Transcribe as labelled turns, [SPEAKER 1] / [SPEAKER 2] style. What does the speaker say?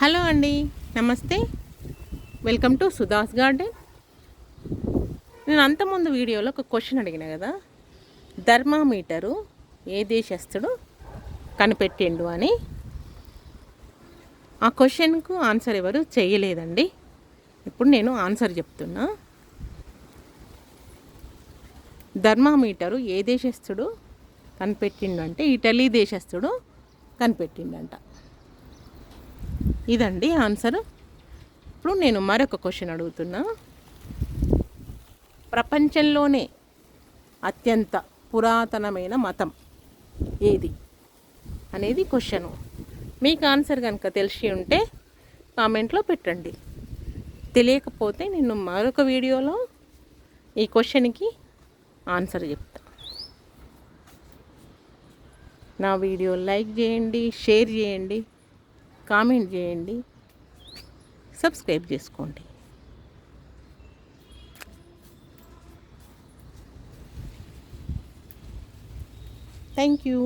[SPEAKER 1] Hello అండి నమస్తే. Welcome to Sudha's garden నేను అంతకుముందు వీడియోలో ఒక క్వశ్చన్ అడిగిన కదా ధర్మామీటరు ఏ దేశస్థుడు కనిపెట్టిండు అని? ఆ క్వశ్చన్కు ఆన్సర్ ఎవరు చేయలేదండి. ఇప్పుడు నేను ఆన్సర్ చెప్తున్నా. ధర్మామీటరు ఏ దేశస్థుడు కనిపెట్టిండు అంటే ఇటలీ దేశస్థుడు కనిపెట్టిండంట. ఇదండి ఆన్సర్. ఇప్పుడు నేను మరొక క్వశ్చన్ అడుగుతున్నా. ప్రపంచంలోనే అత్యంత పురాతనమైన మతం ఏది అనేది క్వశ్చను. మీకు ఆన్సర్ కనుక తెలిసి ఉంటే కామెంట్లో పెట్టండి. తెలియకపోతే నేను మరొక వీడియోలో ఈ క్వశ్చన్కి ఆన్సర్ చెప్తా. నా వీడియో లైక్ చేయండి షేర్ చేయండి. కామెంట్ చేయండి. సబ్స్క్రైబ్ చేసుకోండి. Thank you.